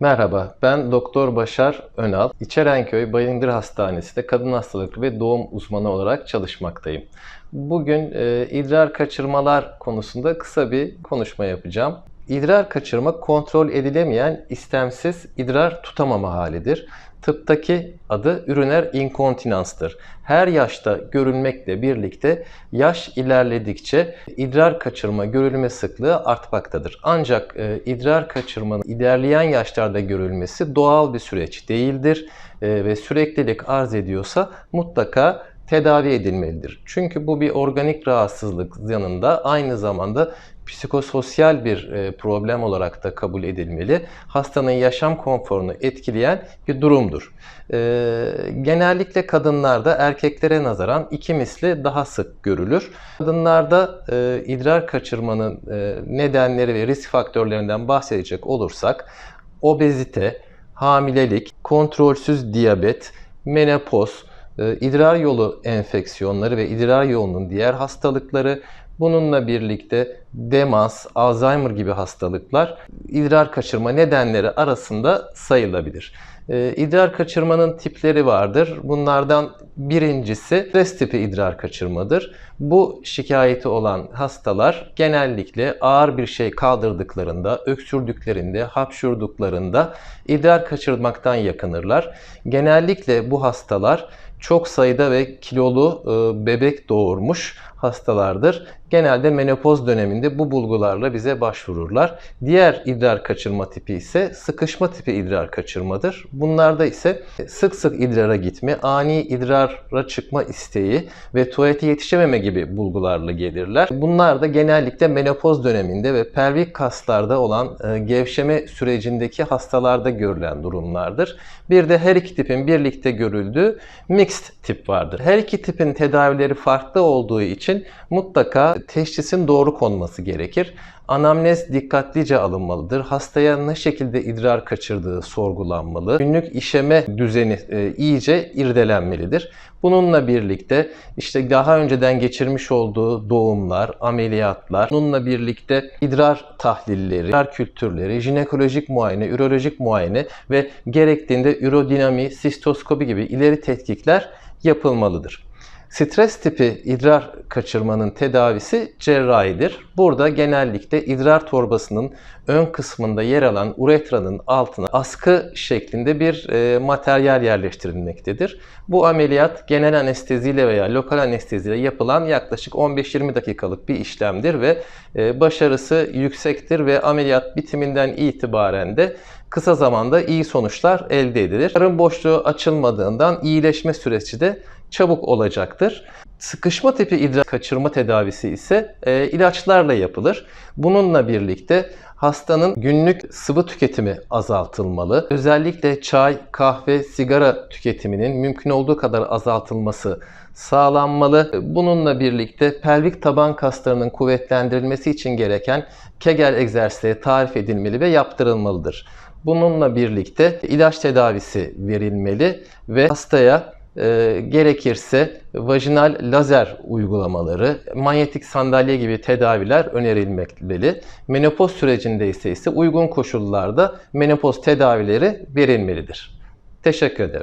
Merhaba, ben Doktor Başar Önal. İçerenköy Bayındır Hastanesi'nde kadın hastalıkları ve doğum uzmanı olarak çalışmaktayım. Bugün e, idrar kaçırmalar konusunda kısa bir konuşma yapacağım. İdrar kaçırma kontrol edilemeyen istemsiz idrar tutamama halidir. Tıptaki adı üriner inkontinanstır. Her yaşta görülmekle birlikte yaş ilerledikçe idrar kaçırma görülme sıklığı artmaktadır. Ancak e, idrar kaçırmanın ilerleyen yaşlarda görülmesi doğal bir süreç değildir e, ve süreklilik arz ediyorsa mutlaka tedavi edilmelidir. Çünkü bu bir organik rahatsızlık yanında aynı zamanda psikososyal bir e, problem olarak da kabul edilmeli. Hastanın yaşam konforunu etkileyen bir durumdur. E, genellikle kadınlarda erkeklere nazaran iki misli daha sık görülür. Kadınlarda e, idrar kaçırmanın nedenleri ve risk faktörlerinden bahsedecek olursak obezite, hamilelik, kontrolsüz diyabet, menopoz, idrar yolu enfeksiyonları ve idrar yolunun diğer hastalıkları, bununla birlikte demans, Alzheimer gibi hastalıklar idrar kaçırma nedenleri arasında sayılabilir. İdrar kaçırmanın tipleri vardır. Bunlardan birincisi stres tipi idrar kaçırmadır. Bu şikayeti olan hastalar genellikle ağır bir şey kaldırdıklarında, öksürdüklerinde, hapşurduklarında idrar kaçırmaktan yakınırlar. Genellikle bu hastalar çok sayıda ve kilolu bebek doğurmuş hastalardır. Genelde menopoz döneminde bu bulgularla bize başvururlar. Diğer idrar kaçırma tipi ise sıkışma tipi idrar kaçırmadır. Bunlarda ise sık sık idrara gitme, ani idrara çıkma isteği ve tuvalete yetişememe gibi bulgularla gelirler. Bunlar da genellikle menopoz döneminde ve pelvik kaslarda olan e, gevşeme sürecindeki hastalarda görülen durumlardır. Bir de her iki tipin birlikte görüldüğü mixed tip vardır. Her iki tipin tedavileri farklı olduğu için mutlaka teşhisin doğru konması gerekir. Anamnez dikkatlice alınmalıdır. Hastaya ne şekilde idrar kaçırdığı sorgulanmalı. Günlük işeme düzeni e, iyice irdelenmelidir. Bununla birlikte işte daha önceden geçirmiş olduğu doğumlar, ameliyatlar, bununla birlikte idrar tahlilleri, idrar kültürleri, jinekolojik muayene, ürolojik muayene ve gerektiğinde ürodinami, sistoskopi gibi ileri tetkikler yapılmalıdır. Stres tipi idrar kaçırmanın tedavisi cerrahidir. Burada genellikle idrar torbasının ön kısmında yer alan uretranın altına askı şeklinde bir e, materyal yerleştirilmektedir. Bu ameliyat genel anesteziyle veya lokal anesteziyle yapılan yaklaşık 15-20 dakikalık bir işlemdir ve e, başarısı yüksektir ve ameliyat bitiminden itibaren de kısa zamanda iyi sonuçlar elde edilir. Karın boşluğu açılmadığından iyileşme süreci de çabuk olacaktır. Sıkışma tipi idrar kaçırma tedavisi ise e, ilaçlarla yapılır. Bununla birlikte hastanın günlük sıvı tüketimi azaltılmalı. Özellikle çay, kahve, sigara tüketiminin mümkün olduğu kadar azaltılması sağlanmalı. Bununla birlikte pelvik taban kaslarının kuvvetlendirilmesi için gereken Kegel egzersizleri tarif edilmeli ve yaptırılmalıdır. Bununla birlikte ilaç tedavisi verilmeli ve hastaya e, gerekirse vajinal lazer uygulamaları, manyetik sandalye gibi tedaviler önerilmeli. Menopoz sürecinde ise ise uygun koşullarda menopoz tedavileri verilmelidir. Teşekkür ederim.